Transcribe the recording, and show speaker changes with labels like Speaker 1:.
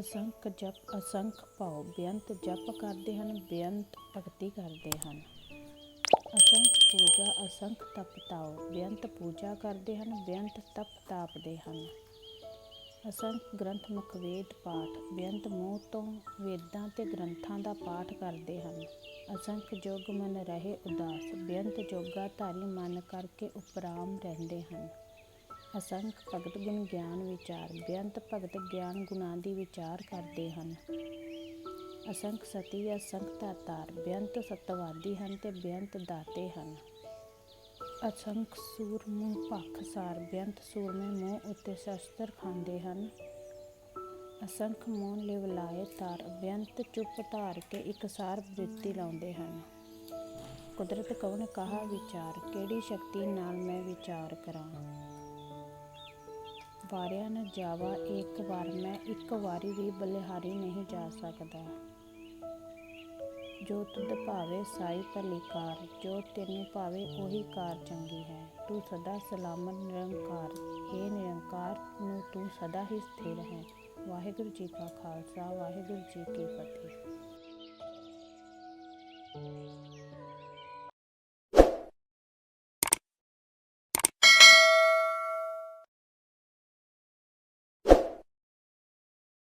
Speaker 1: ਅਸੰਖ ਜਪ, ਅਸੰਖ ਭਾਉ, ਬੇਅੰਤ ਜਪ ਕਰਦੇ ਹਨ, ਬੇਅੰਤ ਭਗਤੀ ਕਰਦੇ ਹਨ। ਅਸੰਖ ਪੂਜਾ, ਅਸੰਖ ਤਪ ਤਾਉ, ਬੇਅੰਤ ਪੂਜਾ ਕਰਦੇ ਹਨ, ਬੇਅੰਤ ਤਪ ਤਾਪਦੇ ਹਨ। ਅਸੰਖ ਗ੍ਰੰਥ ਮੁਖ ਵੇਦ ਪਾਠ, ਬੇਅੰਤ ਮੂੰਹ ਤੋਂ ਵੇਦਾਂ ਤੇ ਗ੍ਰੰਥਾਂ ਦਾ ਪਾਠ ਕਰਦੇ ਹਨ। ਅਸੰਖ ਜੋਗ ਮਨ ਰਹੇ ਉਦਾਸ, ਬੇਅੰਤ ਜੋਗਾ ਧਾਰੀ ਮਨ ਕਰਕੇ ਉਪਰਾਮ ਰਹਿੰਦੇ ਹਨ। ਅਸੰਖ ਭਗਤ ਗੁਣ ਗਿਆਨ ਵਿਚਾਰ, ਬੇਅੰਤ ਭਗਤ ਗਿਆਨ ਗੁਣਾਂ ਦੀ ਵਿਚਾਰ ਕਰਦੇ ਹਨ। ਅਸੰਖ ਸਤੀ, ਅਸੰਖ ਦਾਤਾਰ ਬੇਅੰਤ ਸਤਵਾਦੀ ਹਨ ਤੇ ਬੇਅੰਤ ਦਾਤੇ ਹਨ। ਅਸੰਖ ਸੂਰਮੁ ਭਖਸਾਰ ਬੇਅੰਤ ਸੂਰਮੇ ਮੂੰਹ ਉੱਤੇ ਸ਼ਸਤਰ ਖਾਂਦੇ ਹਨ। ਅਸੰਖ ਮੋਨ ਲਿਵਲਾਏ ਤਾਰ, ਬੇਅੰਤ ਚੁੱਪ ਧਾਰ ਕੇ ਇਕਸਾਰ ਬ੍ਰਿਤੀ ਲਾਉਂਦੇ ਹਨ। ਕੁਦਰਤ ਕਵਨ ਕਹਾ ਵਿਚਾਰ, ਕਿਹੜੀ ਸ਼ਕਤੀ ਨਾਲ ਮੈਂ ਵਿਚਾਰ ਕਰਾਂ? ਵਾਰਿਆ ਨ ਜਾਵਾ, ਇੱਕ ਵਾਰ ਮੈਂ ਇੱਕ ਵਾਰੀ ਵੀ ਬਲਿਹਾਰੀ ਨਹੀਂ ਜਾ ਸਕਦਾ। ਜੋ ਤੁਧ ਭਾਵੇ ਸਾਈ ਭਲੀ ਕਾਰ, ਜੋ ਤੈਨੂੰ ਭਾਵੇ ਉਹੀ ਕਾਰ ਚੰਗੀ ਹੈ। ਤੂੰ ਸਦਾ ਸਲਾਮਤ ਨਿਰੰਕਾਰ ਇਹ ਨਿਰੰਕਾਰ, ਨੂੰ ਤੂੰ ਸਦਾ ਹੀ ਸਥਿਰ ਹੈ। ਵਾਹਿਗੁਰੂ ਜੀ ਕਾ ਖਾਲਸਾ, ਵਾਹਿਗੁਰੂ ਜੀ ਕੀ ਫਤਿਹ।